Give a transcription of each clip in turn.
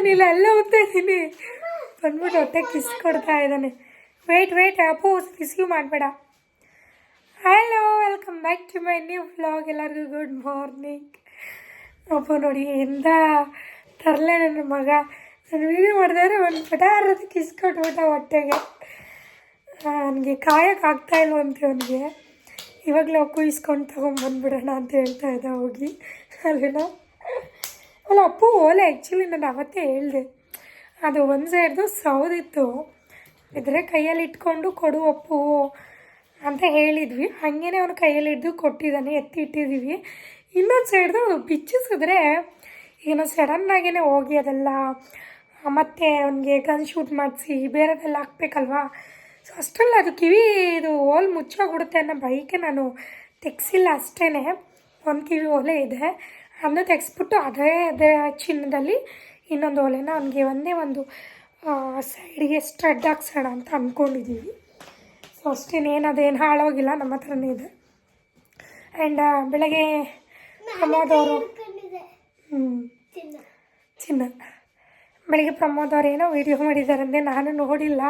ನಾನಿಲ್ಲ ಎಲ್ಲ ಹೋಗ್ತಾ ಇದ್ದೀನಿ ಬಂದ್ಬಿಟ್ಟು ಹೊಟ್ಟೆ ಕಿಸ್ ಕೊಡ್ತಾ ಇದ್ದಾನೆ. ವೆಯ್ಟ್ ವೆಯ್ಟ್ ಅಪ್ಪು ರಿಸೀವ್ ಮಾಡಬೇಡ. Hello welcome back to my new vlog ಎಲ್ಲರಿಗೂ ಗುಡ್ ಮಾರ್ನಿಂಗ್ ಅಪ್ಪ ನೋಡಿ ಎಂದ ತರಲೆ ನನ್ನ ಮಗ. ನಾನು ವೀಡಿಯೋ ಮಾಡಿದ್ರೆ ಒಂದು ಪಟಾರದ ಕಿಸ್ ಕೊಟ್ಬಿಟ್ಟ ಹೊಟ್ಟೆಗೆ. ನನಗೆ ಕಾಯೋಕ್ಕಾಗ್ತಾ ಇಲ್ವಂತೆ ಅವನಿಗೆ. ಇವಾಗಲೇ ಕುಯಿಸ್ಕೊಂಡು ತೊಗೊಂಬಂದ್ಬಿಡೋಣ ಅಂತ ಹೇಳ್ತಾ ಇದ್ದ ಹೋಗಿ. ಅಲ್ಲೇನೋ ಅಲ್ಲ, ಅಪ್ಪು, ಓಲೆ ಆ್ಯಕ್ಚುಲಿ ನಾನು ಅವತ್ತೇ ಹೇಳಿದೆ. ಅದು ಒಂದು ಸೈಡ್ದು ಸೌದಿತ್ತು. ಇದ್ರೆ ಕೈಯಲ್ಲಿ ಇಟ್ಕೊಂಡು ಕೊಡು ಅಪ್ಪು ಅಂತ ಹೇಳಿದ್ವಿ. ಹಾಗೇನೆ ಅವನು ಕೈಯಲ್ಲಿ ಹಿಡಿದು ಕೊಟ್ಟಿದ್ದಾನೆ ಎತ್ತಿ ಇಟ್ಟಿದ್ದೀವಿ ಇನ್ನೊಂದು ಸೈಡ್ದು ಬಿಚ್ಚಿಸಿದ್ರೆ ಏನೋ ಸಡನ್ನಾಗೇ ಹೋಗಿ ಅದೆಲ್ಲ. ಮತ್ತೆ ಅವನಿಗೆ ಗನ್ ಶೂಟ್ ಮಾಡಿಸಿ, ಬೇರೆದೆಲ್ಲ ಹಾಕ್ಬೇಕಲ್ವಾ? ಸೊ ಅಷ್ಟರಲ್ಲಿ ಅದು ಕಿವಿ ಇದು ಓಲ್ ಮುಚ್ಚೋಗ್ಬಿಡುತ್ತೆ ಅನ್ನೋ ಬೈಕೆ ನಾನು ತೆಗ್ಸಿಲ್ಲ ಅಷ್ಟೇ ಒಂದು ಕಿವಿ ಓಲೆ ಇದೆ. ಅದನ್ನ ತೆಗೆಸ್ಬಿಟ್ಟು ಅದೇ ಅದೇ ಚಿನ್ನದಲ್ಲಿ ಇನ್ನೊಂದು ಒಲೆನ ಅವನಿಗೆ ಒಂದೇ ಒಂದು ಸೈಡ್ಗೆ ಸ್ಟ್ರೆಡ್ ಹಾಕ್ಸೋಣ ಅಂತ ಅಂದ್ಕೊಂಡಿದ್ದೀವಿ ಸೊ ಅಷ್ಟೇನೇನು ಅದೇನು ಹಾಳೋಗಿಲ್ಲ ನಮ್ಮ ಹತ್ರನೇ ಇದೆ. ಆ್ಯಂಡ್ ಬೆಳಗ್ಗೆ ಪ್ರಮೋದ್ ಅವರು ಹ್ಞೂ ಚಿನ್ನ. ಬೆಳಗ್ಗೆ ಪ್ರಮೋದ್ ಅವ್ರು ಏನೋ ವೀಡಿಯೋ ಮಾಡಿದ್ದಾರಂತೆ ನಾನು ನೋಡಿಲ್ಲ.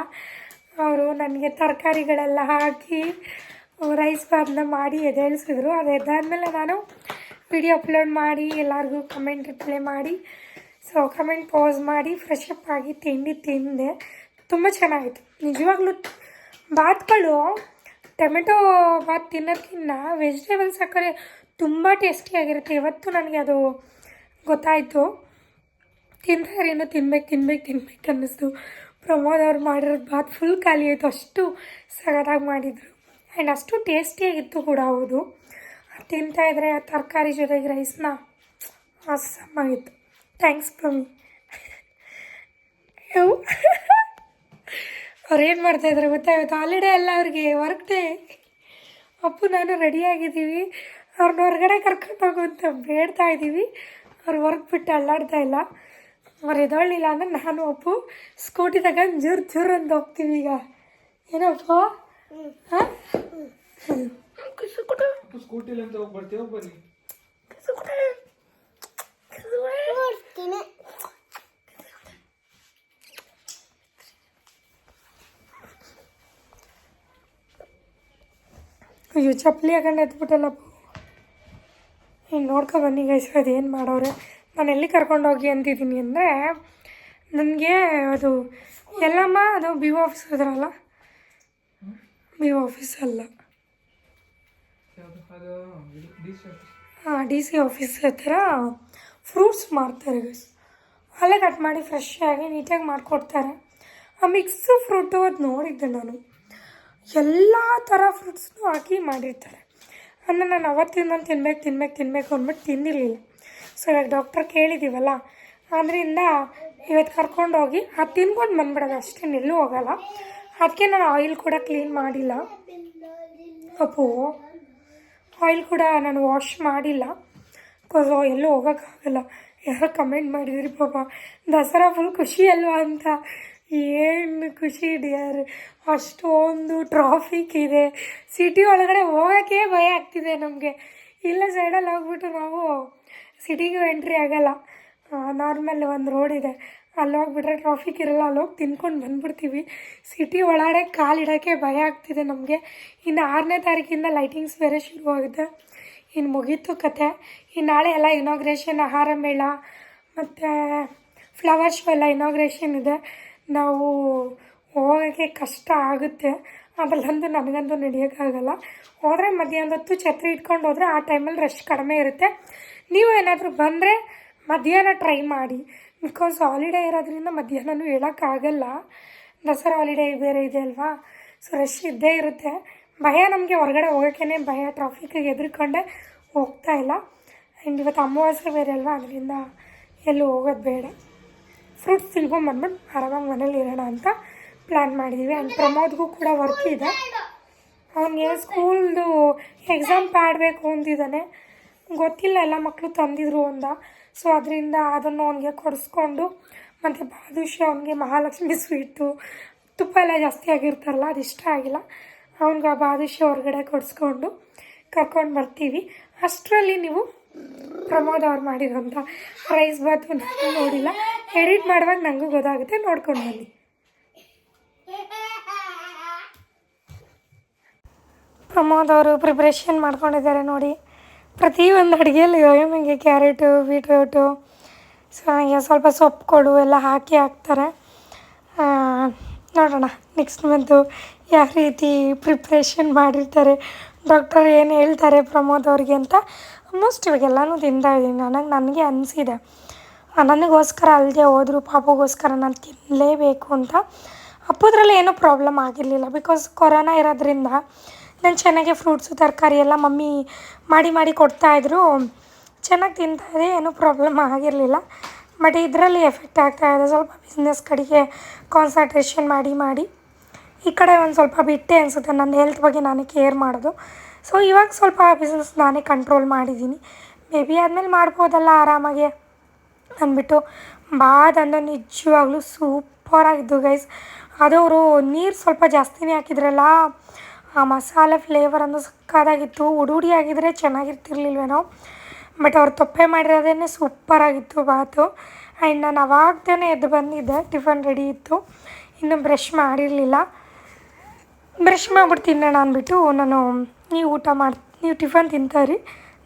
ಅವರು ನನಗೆ ತರಕಾರಿಗಳೆಲ್ಲ ಹಾಕಿ ರೈಸ್ ಬಾತ್ನ ಮಾಡಿ ಎದ್ದೇಳಿಸಿದ್ರು ಅದು ಎದ್ದಾದ್ಮೇಲೆ ನಾನು ವಿಡಿಯೋ ಅಪ್ಲೋಡ್ ಮಾಡಿ, ಎಲ್ಲರಿಗೂ ಕಮೆಂಟ್ ರಿಪ್ಲೈ ಮಾಡಿ. ಸೊ ಕಮೆಂಟ್ ಪೋಸ್ ಮಾಡಿ ಫ್ರೆಶ್ ಅಪ್ ಆಗಿ ತಿಂಡಿ ತಿಂದೆ. ತುಂಬ ಚೆನ್ನಾಗಿತ್ತು. ನಿಜವಾಗ್ಲೂ ಬಾತ್ಗಳು, ಟೊಮೆಟೊ ಬಾತ್ ತಿನ್ನೋದಕ್ಕಿಂತ ವೆಜಿಟೇಬಲ್ಸ್ ಹಾಕಿದ್ರೆ ತುಂಬ ಟೇಸ್ಟಿಯಾಗಿರುತ್ತೆ ಇವತ್ತು ನನಗೆ ಅದು ಗೊತ್ತಾಯಿತು. ತಿಂತಾರೆ ಇನ್ನೂ ತಿನ್ಬೇಕು ತಿನ್ಬೇಕು ತಿನ್ಬೇಕು ಅನ್ನಿಸ್ತು. ಪ್ರಮೋದ್ ಅವ್ರು ಮಾಡಿರೋದು ಬಾತ್ ಫುಲ್ ಖಾಲಿ ಆಯಿತು. ಅಷ್ಟು ಸಗದಾಗಿ ಮಾಡಿದರು. ಆ್ಯಂಡ್ ಅಷ್ಟು ಟೇಸ್ಟಿಯಾಗಿತ್ತು ಕೂಡ ಹೌದು. ತಿಂತಾ ಇದ್ರೆ ತರಕಾರಿ ಜೊತೆಗೆ ರೈಸ್ನ ಅಸ್ಸಮ್ಮಾಗಿತ್ತು ಥ್ಯಾಂಕ್ಸ್ ಪ್ರಮಿ ಅವ್ರು ಏನು ಮಾಡ್ತಾಯಿದ್ರು ಗೊತ್ತಾ? ಇವತ್ತು ಹಾಲಿಡೇ ಅಲ್ಲ ಅವ್ರಿಗೆ ವರ್ಕ್ ಡೇ ಅಪ್ಪು ನಾನು ರೆಡಿಯಾಗಿದ್ದೀವಿ ಅವ್ರನ್ನ ಹೊರಗಡೆ ಕರ್ಕೊಂಡು ಹೋಗು ಅಂತ ಬೇಡ್ತಾ ಇದ್ದೀವಿ. ಅವ್ರು ವರ್ಕ್ ಬಿಟ್ಟು ಅಲ್ಲಾಡ್ತಾ ಇಲ್ಲ. ಅವ್ರು ಎದೊಳ್ಳಿಲ್ಲ ಅಂದರೆ ನಾನು ಅಪ್ಪು ಸ್ಕೂಟಿ ತಗೊಂಡು ಜುರ್ ಜುರ್ ಅಂತ ಹೋಗ್ತೀವಿ ಈಗ. ಏನಪ್ಪ? ಹಾಂ? ಸ್ಕೂಟಿಲಿ ಅಂತ ಹೋಗಿ ಬರ್ತೀವಿ ಬನ್ನಿ ಅಯ್ಯೋ ಚಪ್ಪಲಿ ಹಾಕೊಂಡು ಎತ್ಬಿಟ್ಟಲ್ಲಪ್ಪ. ಹಿಂಗೆ ನೋಡ್ಕೊ ಬನ್ನಿ ಗೈಸ್ ಅದೇನು ಮಾಡೋರೆ. ನಾನು ಎಲ್ಲಿ ಕರ್ಕೊಂಡೋಗಿ ಅಂತಿದ್ದೀನಿ ಅಂದರೆ ನನಗೆ ಅದು ಎಲ್ಲಮ್ಮ ಅದು ಬಿ ಓ ಆಫೀಸ್ ಇದ್ರಲ್ಲ? ಬಿ ಓ ಆಫೀಸ್ ಅಲ್ಲ ಯಾವುದು ಅದು ಡಿ ಸಿ ಆಫೀಸ್ ಹಾಂ ಡಿ ಸಿ ಆಫೀಸ್ ಹತ್ತಿರ ಫ್ರೂಟ್ಸ್ ಮಾರ್ತಾರೆ ಗೈಸ್ ಅಲ್ಲೇ ಕಟ್ ಮಾಡಿ ಫ್ರೆಶ್ ಆಗಿ ನೀಟಾಗಿ ಮಾಡಿಕೊಡ್ತಾರೆ. ಆ ಮಿಕ್ಸ್ ಫ್ರೂಟು ಅದು ನೋಡಿದ್ದೆ ನಾನು. ಎಲ್ಲ ಥರ ಫ್ರೂಟ್ಸ್ನು ಹಾಕಿ ಮಾಡಿರ್ತಾರೆ. ಅಂದರೆ ನಾನು ಅವತ್ತಿಂದ ತಿನ್ಬೇಕು ತಿನ್ಬೇಕು ತಿನ್ಬೇಕು ಅಂದ್ಬಿಟ್ಟು ತಿಂದಿರಲಿಲ್ಲ ಸೊ ಇವಾಗ ಡಾಕ್ಟರ್ ಕೇಳಿದ್ದೀವಲ್ಲ ಆದ್ದರಿಂದ ಇವತ್ತು ಕರ್ಕೊಂಡು ಹೋಗಿ, ಅದು ತಿನ್ಕೊಂಡು ಬಂದ್ಬಿಡೋದು ಅಷ್ಟೇ ಎಲ್ಲೂ ಹೋಗಲ್ಲ. ಅದಕ್ಕೆ ನಾನು ಆಯಿಲ್ ಕೂಡ ಕ್ಲೀನ್ ಮಾಡಿಲ್ಲ. ಅಪ್ಪು. ಆಯಿಲ್ ಕೂಡ ನಾನು ವಾಶ್ ಮಾಡಿಲ್ಲ. ಬಿಕಾಸ್ ಎಲ್ಲೂ ಹೋಗೋಕ್ಕಾಗಲ್ಲ. ಯಾರೋ ಕಮೆಂಟ್ ಮಾಡಿದ್ರಿ, ಪಾಪ, ದಸರಾ ಫುಲ್ ಖುಷಿ ಅಲ್ವಾ ಅಂತ. ಏನು ಖುಷಿ ಡಿಯರ್ ಅಷ್ಟೊಂದು ಟ್ರಾಫಿಕ್ ಇದೆ. ಸಿಟಿ ಒಳಗಡೆ ಹೋಗೋಕ್ಕೆ ಭಯ ಆಗ್ತಿದೆ ನಮಗೆ. ಇಲ್ಲ ಸೈಡಲ್ಲಿ ಹೋಗ್ಬಿಟ್ಟು ನಾವು ಸಿಟಿಗೂ ಎಂಟ್ರಿ ಆಗಲ್ಲ. ನಾರ್ಮಲ್ ಒಂದು ರೋಡ್ ಇದೆ. ಅಲ್ಲಿ ಹೋಗ್ಬಿಟ್ರೆ ಟ್ರಾಫಿಕ್ ಇರಲ್ಲ ಅಲ್ಲೋಗಿ ತಿನ್ಕೊಂಡು ಬಂದ್ಬಿಡ್ತೀವಿ. ಸಿಟಿ ಒಳಗಡೆ ಕಾಲಿಡೋಕ್ಕೆ ಭಯ ಆಗ್ತಿದೆ ನಮಗೆ. ಇನ್ನು ಆರನೇ ತಾರೀಕಿಂದ ಲೈಟಿಂಗ್ಸ್ ಬೇರೆ ಶುರುವಾಗುತ್ತೆ ಇನ್ನು ಮುಗೀತು ಕತೆ. ಇನ್ನು ನಾಳೆ ಎಲ್ಲ ಇನಾಗ್ರೇಷನ್ ಆಹಾರ ಮೇಳ, ಮತ್ತು ಫ್ಲವರ್ ಶೋ ಎಲ್ಲ ಇನಾಗ್ರೇಷನ್ ಇದೆ. ನಾವು ಹೋಗೋಕ್ಕೆ ಕಷ್ಟ ಆಗುತ್ತೆ. ಅದರಲ್ಲಂತೂ ನನಗಂತೂ ನಡೆಯೋಕ್ಕಾಗಲ್ಲ. ಹೋದರೆ ಮಧ್ಯಾಹ್ನದ ಹೊತ್ತು ಛತ್ರಿ ಇಟ್ಕೊಂಡು ಹೋದರೆ ಆ ಟೈಮಲ್ಲಿ ರಶ್ ಕಡಿಮೆ ಇರುತ್ತೆ. ನೀವು ಏನಾದರೂ ಬಂದರೆ ಮಧ್ಯಾಹ್ನ ಟ್ರೈ ಮಾಡಿ. ಬಿಕಾಸ್ ಹಾಲಿಡೇ ಇರೋದ್ರಿಂದ ಮಧ್ಯಾಹ್ನನೂ ಹೇಳೋಕ್ಕಾಗಲ್ಲ ದಸರಾ ಹಾಲಿಡೇ ಬೇರೆ ಇದೆ ಅಲ್ವಾ? ಸೊ ರಶ್ ಇದ್ದೇ ಇರುತ್ತೆ. ಭಯ ನಮಗೆ ಹೊರಗಡೆ ಹೋಗೋಕ್ಕೇ ಭಯ. ಟ್ರಾಫಿಕ್ಕಿಗೆ ಎದುರ್ಕೊಂಡೆ ಹೋಗ್ತಾ ಇಲ್ಲ. ಆ್ಯಂಡ್ ಇವತ್ತು ಅಮಾವಾಸ್ಯೆ ಬೇರೆ ಅಲ್ವಾ? ಅದರಿಂದ ಎಲ್ಲೂ ಹೋಗೋದು ಬೇಡ. ಫ್ರೂಟ್ಸ್ ತಿನ್ಕೊಂಬಂದ್ಬಿಟ್ಟು ಆರಾಮಾಗಿ ಮನೇಲಿ ಇರೋಣ ಅಂತ ಪ್ಲ್ಯಾನ್ ಮಾಡಿದ್ದೀವಿ ಆ್ಯಂಡ್ ಪ್ರಮೋದ್ಗೂ ಕೂಡ ವರ್ಕ್ ಇದೆ. ಅವನಿಗೆ ಸ್ಕೂಲ್ದು ಎಕ್ಸಾಮ್ ಪ್ಯಾಡ್ ಬೇಕು ಅಂತಿದ್ದಾನೆ. ಗೊತ್ತಿಲ್ಲ ಎಲ್ಲ ಮಕ್ಕಳು ತಂದಿದ್ರು ಅಂದ ಸೊ ಅದರಿಂದ ಅದನ್ನು ಅವನಿಗೆ ಕೊಡಿಸ್ಕೊಂಡು, ಮತ್ತು ಬಾದುಷ ಅವನಿಗೆ ಮಹಾಲಕ್ಷ್ಮಿ ಸ್ವೀಟು, ತುಪ್ಪ ಎಲ್ಲ ಜಾಸ್ತಿ ಆಗಿರ್ತಾರಲ್ಲ, ಅದು ಇಷ್ಟ ಆಗಿಲ್ಲ. ಅವನಿಗೆ ಆ ಬಾದುಷ ಹೊರಗಡೆ ಕೊಡಿಸ್ಕೊಂಡು ಕರ್ಕೊಂಡು ಬರ್ತೀವಿ. ಅಷ್ಟರಲ್ಲಿ ನೀವು ಪ್ರಮೋದ್ ಅವ್ರು ಮಾಡಿರೋಂಥ ರೈಸ್ ಬಾತು ನಾನು ನೋಡಿಲ್ಲ. ಎಡಿಟ್ ಮಾಡುವಾಗ ನನಗೂ ಗೊತ್ತಾಗುತ್ತೆ, ನೋಡ್ಕೊಂಡು ಬನ್ನಿ. ಪ್ರಮೋದ್ ಅವರು ಪ್ರಿಪ್ರೇಷನ್ ಮಾಡ್ಕೊಂಡಿದ್ದಾರೆ ನೋಡಿ. ಪ್ರತಿಯೊಂದು ಅಡುಗೆಯಲ್ಲಿ ನನಗೆ ಕ್ಯಾರೆಟು, ಬೀಟ್ರೂಟು, ಸೊ ನನಗೆ ಸ್ವಲ್ಪ ಸೊಪ್ಪು ಕೊಡು, ಎಲ್ಲ ಹಾಕಿ ಹಾಕ್ತಾರೆ. ನೋಡೋಣ ನೆಕ್ಸ್ಟ್ ಮಂತು ಯಾವ ರೀತಿ ಪ್ರಿಪ್ರೇಷನ್ ಮಾಡಿರ್ತಾರೆ. ಡಾಕ್ಟರ್ ಏನು ಹೇಳ್ತಾರೆ ಪ್ರಮೋದ್ ಅವ್ರಿಗೆ ಅಂತ? ಆಲ್ಮೋಸ್ಟ್ ಇವಾಗೆಲ್ಲನೂ ತಿಂತಾ ಇದ್ದೀನಿ. ನನಗೆ ನನಗೆ ಅನಿಸಿದೆ. ನನಗೋಸ್ಕರ ಅಲ್ಲದೆ ಹೋದ್ರು, ಪಾಪಗೋಸ್ಕರ ನಾನು ತಿನ್ನಲೇಬೇಕು ಅಂತ. ಅಪ್ಪದ್ರಲ್ಲಿ ಏನೂ ಪ್ರಾಬ್ಲಮ್ ಆಗಿರಲಿಲ್ಲ. ಬಿಕಾಸ್ ಕೊರೋನಾ ಇರೋದ್ರಿಂದ ನಾನು ಚೆನ್ನಾಗೆ ಫ್ರೂಟ್ಸು ತರಕಾರಿ ಎಲ್ಲ ಮಮ್ಮಿ ಮಾಡಿ ಮಾಡಿ ಕೊಡ್ತಾಯಿದ್ರು ಚೆನ್ನಾಗಿ ತಿಂತಾಯಿದ್ದೆ ಏನೂ ಪ್ರಾಬ್ಲಮ್ ಆಗಿರಲಿಲ್ಲ. ಬಟ್ ಇದರಲ್ಲಿ ಎಫೆಕ್ಟ್ ಆಗ್ತಾಯಿದೆ ಸ್ವಲ್ಪ ಬಿಸ್ನೆಸ್ ಕಡೆಗೆ ಕಾನ್ಸಂಟ್ರೇಷನ್ ಮಾಡಿ ಮಾಡಿ. ಈ ಕಡೆ ಒಂದು ಸ್ವಲ್ಪ ಬಿಟ್ಟೆ ಅನಿಸುತ್ತೆ, ನನ್ನ ಹೆಲ್ತ್ ಬಗ್ಗೆ ನಾನೇ ಕೇರ್ ಮಾಡೋದು. ಸೊ ಇವಾಗ ಸ್ವಲ್ಪ ಬಿಸ್ನೆಸ್ ನಾನೇ ಕಂಟ್ರೋಲ್ ಮಾಡಿದ್ದೀನಿ. ಮೇ ಬಿ ಆದಮೇಲೆ ಮಾಡ್ಬೋದಲ್ಲ ಆರಾಮಾಗಿ ಅಂದ್ಬಿಟ್ಟು. ಬಾದ್ ಅಂದ್ರೆ ನಿಜವಾಗ್ಲೂ ಸೂಪರಾಗಿದ್ದು ಗೈಸ್ ಅದು ಅವರು ನೀರು ಸ್ವಲ್ಪ ಜಾಸ್ತಿನೇ ಹಾಕಿದ್ರಲ್ಲ ಆ ಮಸಾಲೆ ಫ್ಲೇವರ್ ಅಂದರೆ ಸಕ್ಕತ್ತಾಗಿತ್ತು. ಉಡು ಉಡಿ ಆಗಿದ್ರೆ ಚೆನ್ನಾಗಿರ್ತಿರ್ಲಿಲ್ವೇನೋ? ಬಟ್ ಅವ್ರು ತೊಪ್ಪೆ ಮಾಡಿರೋದೇ ಸೂಪರಾಗಿತ್ತು ಬಾತು. ಆ್ಯಂಡ್ ನಾನು ಅವಾಗ್ದೇ ಎದ್ದು ಬಂದಿದ್ದೆ ಟಿಫನ್ ರೆಡಿ ಇತ್ತು. ಇನ್ನೂ ಬ್ರಷ್ ಮಾಡಿರಲಿಲ್ಲ. ಬ್ರಷ್ ಮಾಡ್ಬಿಟ್ಟು ತಿನ್ನೋಣ ಅಂದ್ಬಿಟ್ಟು ನಾನು, ನೀವು ಊಟ ಮಾಡಿ, ನೀವು ಟಿಫನ್ ತಿಂತಾರಿ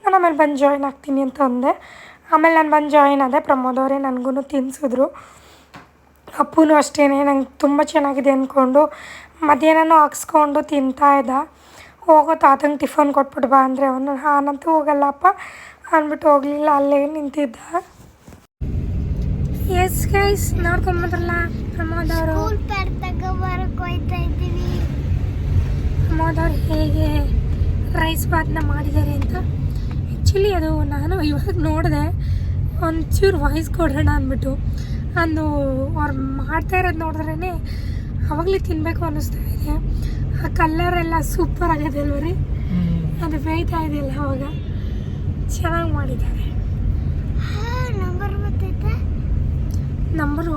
ನಾನು ಆಮೇಲೆ ಬಂದು ಜಾಯ್ನ್ ಆಗ್ತೀನಿ ಅಂತ ಅಂದೆ. ಆಮೇಲೆ ನಾನು ಬಂದು ಜಾಯ್ನ್ ಆದೆ, ಪ್ರಮೋದ್ ಅವರೇ ನನಗೂ ತಿನ್ನಿಸಿದ್ರು ಅಪ್ಪೂ ಅಷ್ಟೇ ನಂಗೆ ತುಂಬ ಚೆನ್ನಾಗಿದೆ ಅಂದ್ಕೊಂಡು ಮಧ್ಯಾಹ್ನನೂ ಹಾಕ್ಸ್ಕೊಂಡು ತಿಂತಾ ಇದ್ದ. ಹೋಗೋ ತಾತಂಗೆ ಟಿಫನ್ ಕೊಟ್ಬಿಟ್ಟು ಬಾ ಅಂದರೆ ಅವನು ಹಾನಂತೂ ಹೋಗಲ್ಲಪ್ಪ ಅಂದ್ಬಿಟ್ಟು ಹೋಗಲಿಲ್ಲ ಅಲ್ಲೇ ನಿಂತಿದ್ದ. ಎಸ್ ಗೈಸ್ ನೋಡ್ಕೊಂಬಂದ್ರಲ್ಲ ಅವರು. ಪ್ರಮೋದ್ ಅವ್ರು ಹೇಗೆ ರೈಸ್ ಬಾತ್ನ ಮಾಡಿದ್ದಾರೆ ಅಂತ. ಆ್ಯಕ್ಚುಲಿ ಅದು ನಾನು ಇವಾಗ ನೋಡಿದೆ ಒಂಚೂರು ವಾಯ್ಸ್ ಕೊಡೋಣ ಅಂದ್ಬಿಟ್ಟು. ಅಂದು ಅವ್ರು ಮಾಡ್ತಾ ಇರೋದು ನೋಡಿದ್ರೇ ಅವಾಗಲೇ ತಿನ್ನಬೇಕು ಅನ್ನಿಸ್ತಾ ಇದೆ. ಆ ಕಲರ್ ಎಲ್ಲ ಸೂಪರ್ ಆಗಿದೆ ಅಲ್ವ ರೀ? ಅದು ಬೇಯ್ತಾ ಇದೆಯಲ್ಲ ಅವಾಗ? ಚೆನ್ನಾಗಿ ಮಾಡಿದ್ದಾರೆ. ಹಾ ನಂಬರ್ ಗೊತ್ತೈತೆ ನಂಬರು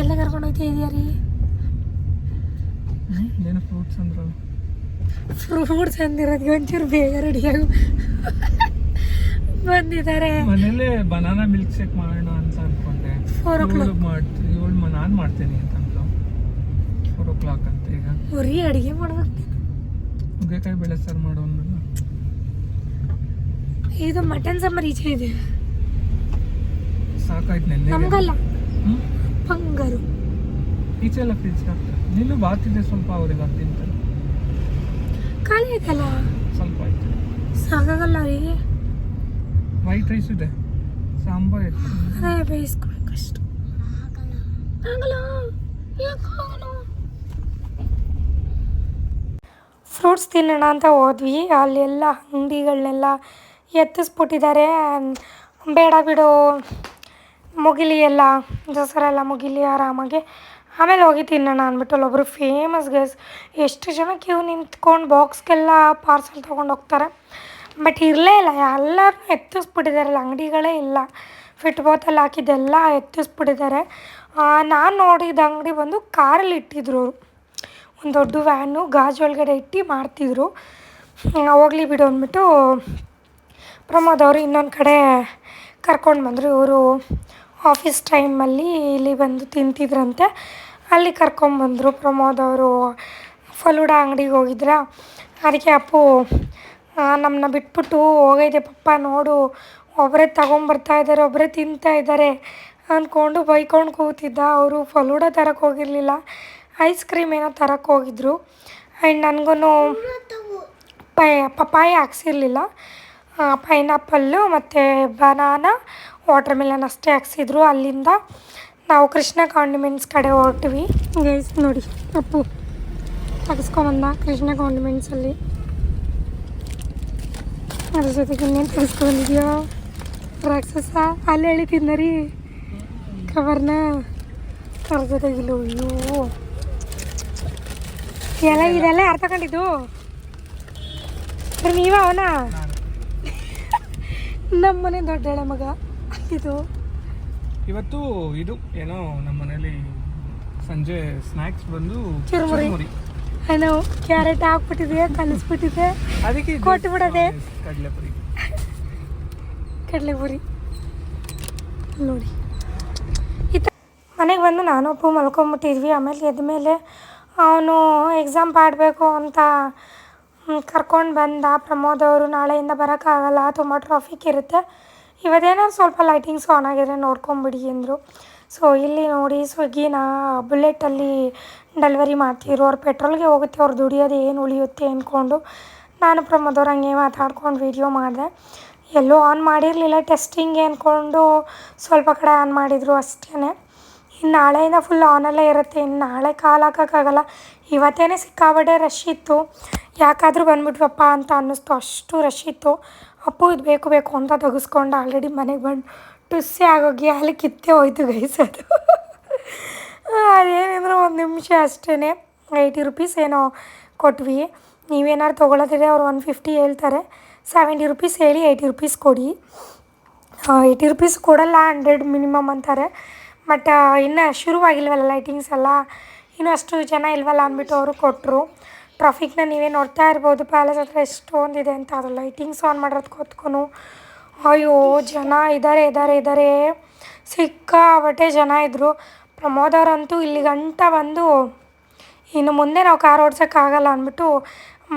ಎಲ್ಲ ಕರ್ಕೊಂಡು ಹೋಗ್ತಾ ಇದೆಯಾ ರೀ? ಏನು ಫ್ರೂಟ್ಸ್ ಅಂದ್ರಲ್ಲ. ಫ್ರೂಟ್ಸ್ ಅಂದಿರೋದು ಒಂಚೂರು ಬೇಗ ರೆಡಿಯಾಗಿ ಬಂದಿದ್ದಾರೆ. ಮನೇಲೆ ಬನಾನಾ ಮಿಲ್ಕ್ ಶೇಕ್ ಮಾಡೋಣ ಅಂತ ಅನ್ಕೊಂಡೆ. ಫೋರ್ ಓ ಕ್ಲಾಕ್ ಮಾಡ್ತೀನಿ ಏಳು ನಾನು ಮಾಡ್ತೀನಿ ಅಂತ ಅಂದ್ಲು. ಫೋರ್ ಓ ಕ್ಲಾಕ್ ಅಂತ ಈಗ. ಬರೀ ಅಡುಗೆ ಮಾಡ್ಬೇಕು. ನುಗ್ಗೆಕಾಯಿ ಬೆಳೆ ಸಾರು ಮಾಡೋ ಅಂದ್ನಲ್ಲ. ಇದು ಮಟನ್ ಸಾಂಬಾರ್ ಈಚೆ ಇದೆ. ಸಾಕಾಯ್ತು ನೆನ್ನೆ ನಮಗಲ್ಲ ಪಂಗರು. ಈಚೆ ಎಲ್ಲ ಫ್ರಿಜ್ ಹಾಕ್ತಾರೆ ನೀನು ಬಾತಿದೆ ಸ್ವಲ್ಪ ಅವ್ರಿಗೆ ಅದು ತಿಂತಾರೆ. ಖಾಲಿ ಐತಲ್ಲ ಸ್ವಲ್ಪ ಆಯ್ತು ಸಾಕಾಗಲ್ಲ ರೀ ವೈಟ್ ರೈಸ್ ಇದೆ. ಸಾಂಬಾರ್ ಫ್ರೂಟ್ಸ್ ತಿನ್ನೋಣ ಅಂತ ಹೋದ್ವಿ. ಅಲ್ಲೆಲ್ಲ ಅಂಗಡಿಗಳನ್ನೆಲ್ಲ ಎತ್ತಿಸ್ಬಿಟ್ಟಿದ್ದಾರೆ. ಬೇಡ ಬಿಡು. ಮುಗಿಲಿ ಎಲ್ಲ. ದಸರಾ ಎಲ್ಲ ಮುಗಿಲಿ ಆರಾಮಾಗಿ. ಆಮೇಲೆ ಹೋಗಿ ತಿನ್ನೋಣ ಅಂದ್ಬಿಟ್ಟು ಅಲ್ಲೊಬ್ರು ಫೇಮಸ್ ಗೈಸ್ ಎಷ್ಟು ಜನ ಕ್ಯೂ ನಿಂತ್ಕೊಂಡು ಬಾಕ್ಸ್ಗೆಲ್ಲ ಪಾರ್ಸಲ್ ತೊಗೊಂಡು ಹೋಗ್ತಾರೆ. ಬಟ್ ಇರಲೇ ಇಲ್ಲ ಎಲ್ಲರೂ ಅಲ್ಲಿ ಅಂಗಡಿಗಳೇ ಇಲ್ಲ. ಫಿಟ್ ಬಾತಲ್ಲಿ ಹಾಕಿದ್ದೆಲ್ಲ ಎತ್ತಿಸ್ಬಿಟ್ಟಿದ್ದಾರೆ ನಾನು ನೋಡಿದ ಅಂಗಡಿ ಬಂದು ಕಾರಲ್ಲಿ ಇಟ್ಟಿದ್ರು ಅವರು. ಒಂದು ದೊಡ್ಡ ವ್ಯಾನು ಗಾಜು ಒಳಗಡೆ ಇಟ್ಟು ಮಾಡ್ತಿದ್ರು ಹೋಗ್ಲಿ ಬಿಡು ಅಂದ್ಬಿಟ್ಟು ಪ್ರಮೋದ್ ಅವರು ಇನ್ನೊಂದು ಕಡೆ ಕರ್ಕೊಂಡು ಬಂದರು. ಇವರು ಆಫೀಸ್ ಟೈಮಲ್ಲಿ ಇಲ್ಲಿ ಬಂದು ತಿಂತಿದ್ರಂತೆ. ಅಲ್ಲಿ ಕರ್ಕೊಂಬಂದರು ಪ್ರಮೋದ್ ಅವರು. ಫಲೂಡ ಅಂಗಡಿಗೆ ಹೋಗಿದ್ರ? ಅದಕ್ಕೆ ಅಪ್ಪು ನಮ್ಮನ್ನ ಬಿಟ್ಬಿಟ್ಟು ಹೋಗೈತೆ ಪಪ್ಪ, ನೋಡು. ಒಬ್ಬರೇ ತಗೊಂಬರ್ತಾ ಇದ್ದಾರೆ ಒಬ್ಬರೇ ತಿಂತಾ ಇದ್ದಾರೆ ಅಂದ್ಕೊಂಡು ಬೈಕೊಂಡು ಕೂತಿದ್ದ. ಅವರು ಫಲೂಡ ತರಕ್ಕೆ ಹೋಗಿರಲಿಲ್ಲ. ಐಸ್ ಕ್ರೀಮ್ ಏನೋ ತರಕ್ಕೆ ಹೋಗಿದ್ರು. ಆ್ಯಂಡ್ ನನಗೂ ಪೈ ಪಪಾಯ ಹಾಕ್ಸಿರ್ಲಿಲ್ಲ. ಪೈನಾಪಲ್ಲು ಮತ್ತು ಬನಾನ ವಾಟರ್ ಮೆಲನ್ ಅಷ್ಟೇ ಹಾಕ್ಸಿದ್ರು. ಅಲ್ಲಿಂದ ನಾವು ಕೃಷ್ಣ ಕಾಂಡಿಮೆಂಟ್ಸ್ ಕಡೆ ಹೊರಟ್ವಿ. ಗೈಸ್ ನೋಡಿ, ಅಪ್ಪು. ತೆಗೆಸ್ಕೊಂಬಂದ ಕೃಷ್ಣ ಕಾಂಡಿಮೆಂಟ್ಸಲ್ಲಿ ಅದ್ರ ಜೊತೆಗೆ ಇನ್ನೇನು ತರಿಸ್ಕೊಂಡಿದ್ಯೋ? ರಾಕ್ಷಸ ಅಲ್ಲಿ ಹೇಳಿ ತಿನ್ನರಿ ಕವರ್ನ ಅದ್ರ ಜೊತೆಗೆ ಇಲ್ಲ ಅಯ್ಯೋ. ಎಲ್ಲ ಇದೆಲ್ಲ ಯಾರು ತಗೊಂಡಿದ್ದು? ಬರೀ ನೀವ ಅವನ? ನಮ್ಮನೆ ದೊಡ್ಡ ಮಗ. ಇದು. ಇವತ್ತು ಇದು ಏನೋ ನಮ್ಮ ಮನೇಲಿ ಸಂಜೆ ಸ್ನ್ಯಾಕ್ಸ್ ಬಂದು ಚುರುಮುರಿ. ನಾವು ಕ್ಯಾರೆಟ್ ಹಾಕ್ಬಿಟ್ಟಿದೆ ಕಲಿಸ್ಬಿಟ್ಟಿದೆ. ಅದಕ್ಕೆ ಕೊಟ್ಟು ಬಿಡದೆ ಕಡಲೆಪುರಿ. ಕಡಲೆಪುರಿ. ನೋಡಿ. ಈ ಮನೆಗೆ ಬಂದು ನಾನು ಅಪ್ಪು ಮಲ್ಕೊಂಬಿಟ್ಟಿದ್ವಿ. ಆಮೇಲೆ ಎದ್ದ ಮೇಲೆ ಅವನು ಎಕ್ಸಾಮ್ ಪಾಡಬೇಕು ಅಂತ ಕರ್ಕೊಂಡು ಬಂದ. ಪ್ರಮೋದ್ ಅವರು ನಾಳೆಯಿಂದ ಬರೋಕ್ಕಾಗಲ್ಲ. ತುಂಬ ಟ್ರಾಫಿಕ್ ಇರುತ್ತೆ. ಇವತ್ತೇನೋ ಸ್ವಲ್ಪ ಲೈಟಿಂಗ್ಸ್ ಆನ್ ಆಗಿದೆ ನೋಡ್ಕೊಂಬಿಡಿ ಅಂದರು ಸೊ ಇಲ್ಲಿ ನೋಡಿ ಸ್ವಿಗ್ಗಿನ ಬುಲೆಟಲ್ಲಿ ಡೆಲಿವರಿ ಮಾಡ್ತಿದ್ರು. ಅವ್ರು ಪೆಟ್ರೋಲ್ಗೆ ಹೋಗುತ್ತೆ, ಅವ್ರು ದುಡಿಯೋದು ಏನು ಉಳಿಯುತ್ತೆ ಅಂದ್ಕೊಂಡು ನಾನು ಪ್ರಮೋದವ್ರು ಹಂಗೆ ಮಾತಾಡ್ಕೊಂಡು ವೀಡಿಯೋ ಮಾಡಿದೆ. ಎಲ್ಲೂ ಆನ್ ಮಾಡಿರಲಿಲ್ಲ, ಟೆಸ್ಟಿಂಗ್ ಅಂದ್ಕೊಂಡು ಸ್ವಲ್ಪ ಕಡೆ ಆನ್ ಮಾಡಿದರು ಅಷ್ಟೇ ಇನ್ನು ನಾಳೆಯಿಂದ ಫುಲ್ ಆನಲ್ಲೇ ಇರುತ್ತೆ ಇನ್ನು ನಾಳೆ ಕಾಲು ಹಾಕೋಕ್ಕಾಗಲ್ಲ. ಇವತ್ತೇ ಸಿಕ್ಕಾಬಟ್ಟೆ ರಶ್ ಇತ್ತು. ಯಾಕಾದರೂ ಬಂದ್ಬಿಟ್ವಪ್ಪ ಅಂತ ಅನ್ನಿಸ್ತು, ಅಷ್ಟು ರಶ್ ಇತ್ತು. ಅಪ್ಪು ಇದು ಬೇಕು ಬೇಕು ಅಂತ ತೆಗೆಸ್ಕೊಂಡು ಆಲ್ರೆಡಿ ಮನೆಗೆ ಬಂದು ಟುಸ್ಸೆ ಆಗೋಗಿ ಅಲ್ಲಿ ಕಿತ್ತೆ ಹೋಯ್ತು ಗೈಸ್ ಅದು. ಅದೇನಂದ್ರೆ ಒಂದು ನಿಮಿಷ ಅಷ್ಟೇ ಏಯ್ಟಿ ರುಪೀಸ್ ಏನೋ ಕೊಟ್ವಿ. ನೀವೇನಾದ್ರು ತೊಗೊಳತ್ತಿದ್ರೆ ಅವ್ರು ಒನ್ ಫಿಫ್ಟಿ ಹೇಳ್ತಾರೆ. ಸೆವೆಂಟಿ ರುಪೀಸ್ ಹೇಳಿ ಏಯ್ಟಿ ರುಪೀಸ್ ಕೊಡಿ. ಏಯ್ಟಿ ರುಪೀಸ್ ಕೊಡಲ್ಲ ಹಂಡ್ರೆಡ್ ಮಿನಿಮಮ್ ಅಂತಾರೆ. ಬಟ್ ಇನ್ನೂ ಶುರುವಾಗಿಲ್ವಲ್ಲ ಲೈಟಿಂಗ್ಸ್ ಎಲ್ಲ? ಇನ್ನೂ ಅಷ್ಟು ಜನ ಇಲ್ವಲ್ಲ ಅಂದ್ಬಿಟ್ಟು ಅವರು ಕೊಟ್ಟರು ಟ್ರಾಫಿಕ್ನ ನೀವೇ ನೋಡ್ತಾ ಇರ್ಬೋದು ಪ್ಯಾಲೇಸ್ ಹತ್ರ ಎಷ್ಟೊಂದಿದೆ ಅಂತ. ಅದು ಲೈಟಿಂಗ್ಸ್ ಆನ್ ಮಾಡೋದು ಕೂತ್ಕೊನು. ಅಯ್ಯೋ, ಜನ ಇದ್ದಾರೆ ಇದ್ದಾರೆ ಇದ್ದಾರೆ ಸಿಕ್ಕಾಬಟ್ಟೆ ಜನ ಇದ್ದರು ಪ್ರಮೋದ್ ಅವರಂತೂ ಇಲ್ಲಿ ಗಂಟ ಬಂದು, ಇನ್ನು ಮುಂದೆ ನಾವು ಕಾರ್ ಓಡ್ಸೋಕ್ಕಾಗಲ್ಲ ಅಂದ್ಬಿಟ್ಟು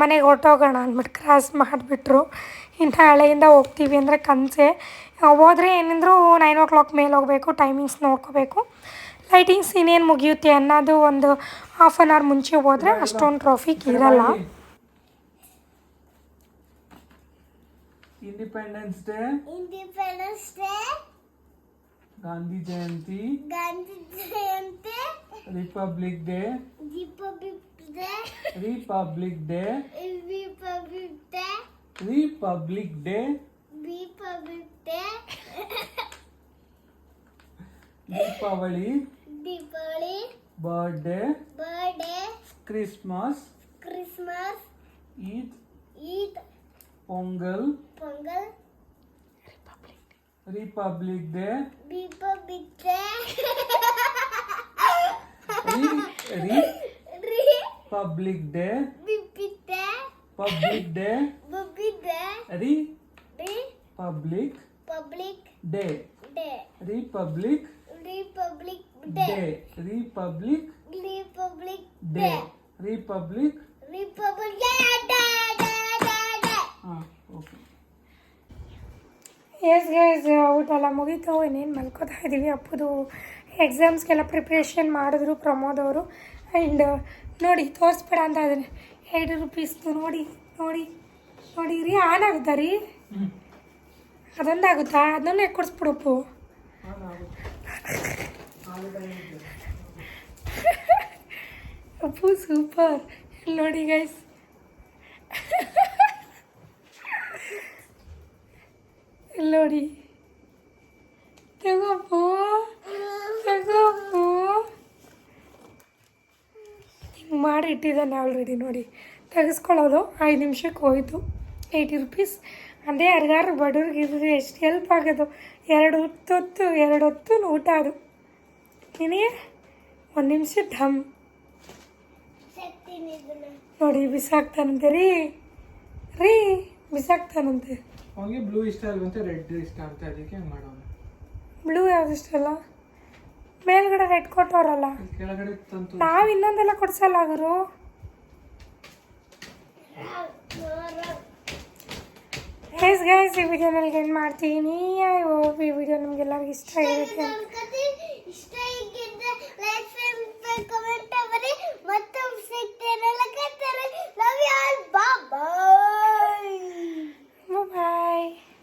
ಮನೆಗೆ ಹೊರ್ಟೋಗೋಣ ಅಂದ್ಬಿಟ್ಟು ಕ್ರಾಸ್ ಮಾಡಿಬಿಟ್ರು. ಇನ್ನು ಹಳೆಯಿಂದ ಹೋಗ್ತೀವಿ ಅಂದರೆ ಕನಸೆ. ಹೋದರೆ ಏನಿದ್ರು ನೈನ್ ಓ ಕ್ಲಾಕ್ ಮೇಲೆ ಹೋಗಬೇಕು, ಟೈಮಿಂಗ್ಸ್ ನೋಡ್ಕೋಬೇಕು. ಲೈಟಿಂಗ್ಸ್ ಇನ್ನೇನು ಮುಗಿಯುತ್ತೆ ಅನ್ನೋದು ಒಂದು ಹಾಫ್ ಆನ್ ಅವರ್ ಮುಂಚೆ ಹೋದರೆ ಅಷ್ಟೊಂದು ಟ್ರಾಫಿಕ್ ಇರಲ್ಲ. Independence Day Independence Day Gandhi Jayanti Gandhi Jayanti Republic Day Republic Day Republic Day Republic Day Republic Day Republic Day Deepavali Deepavali birthday birthday Christmas Christmas Eid Eid Pongal Pongal republic day republic day ರಿ republic day republic day public day republic day ರಿ ರಿ public public day day republic republic day day republic republic day day republic republic day day day day day ಹಾಂ okay yes guys ಹೌದಲ್ಲ ಮುಗೀತು. ಇನ್ನೇನು ಮಲ್ಕೋತಾ ಇದ್ದೀವಿ ಅಪ್ಪದು ಎಕ್ಸಾಮ್ಸ್ಗೆಲ್ಲ preparation ಮಾಡಿದ್ರು ಪ್ರಮೋದ್ ಅವರು. And ನೋಡಿ, ತೋರಿಸ್ಬೇಡ ಅಂತ ಅದನ್ನು ಎರಡು ರುಪೀಸ್ದು ನೋಡಿ ನೋಡಿ ನೋಡಿ, ರೀ ಆನ್ ಆಗುತ್ತಾ ರೀ? ಅದೊಂದಾಗುತ್ತಾ? ಅದನ್ನು ಎಕ್ಕೊಡ್ಸ್ಬಿಡಪ್ಪು ಕೊಡಿಸ್ಬಿಡಪ್ಪು ಅಪ್ಪು? ಸೂಪರ್ ನೋಡಿ ಗೈಸ್ ಇಲ್ಲಿ ನೋಡಿ ತಗೋಪು ತಗೋಪ್ಪು ಹಿಂಗೆ ಮಾಡಿ ಇಟ್ಟಿದ್ದಾನೆ ಆಲ್ರೆಡಿ ನೋಡಿ. ತೆಗೆಸ್ಕೊಳ್ಳೋದು ಐದು ನಿಮಿಷಕ್ಕೆ ಹೋಯಿತು. ಏಯ್ಟಿ ರುಪೀಸ್ ಅದೇ ಯಾರಿಗಾರು ಬಡವ್ರಿಗೆ ಇದ್ರೆ ಎಷ್ಟು ಹೆಲ್ಪ್ ಆಗೋದು. ಎರಡು ಹೊತ್ತೊತ್ತು, ಎರಡು ಹೊತ್ತು ಊಟ ಅದು. ನಿನಗೆ ಒಂದು ನಿಮಿಷ ನಿಧನ ನೋಡಿ, ಬಿಸಾಕ್ತಾನಂತೆ ರೀ. ರೀ, ಬಿಸಾಕ್ತಾನಂತೆ. ಅವನಿಗೆ ಬ್ಲೂ ಇಷ್ಟ ಅಲ್ವಂತೆ ರೆಡ್ ಇಷ್ಟ ಅಂತ ಅದಕ್ಕೆ ಹಂಗೆ ಮಾಡೋನು ಬ್ಲೂ ಯಾವ್ದು ಇಷ್ಟ ಅಲ್ಲ ಮೇಲ್ಗಡೆ ರೆಡ್ ಕೊಟ್ಟವ್ರಲ್ಲ ಕೆಳಗಡೆ ತಂತು ನಾವು ಇನ್ನೊಂದೆಲ್ಲ ಕೊಡ್ಸಲ್ಲ ಅವರು ಗೈಸ್ ಗೈಸ್ ಈ ವಿಡಿಯೋನಲ್ಲಿ ಏನು ಮಾಡ್ತೀನಿ ಐ ಹೋಪ್ ಈ ವಿಡಿಯೋ ನಿಮಗೆಲ್ಲರಿಗೂ ಇಷ್ಟ ಆಗಿರುತ್ತೆ ಇಷ್ಟ ಆಗಿದ್ದೆ ಲೈಕ್ ಫ್ರೆಂಡ್ ಕಮೆಂಟ್ ಮಾಡಿ ಮತ್ತೊಮ್ಮೆ ಸಿಗ್ತೇನೆ ಲಕ್ಕತ್ತಾರೆ love you all bye Bye-bye.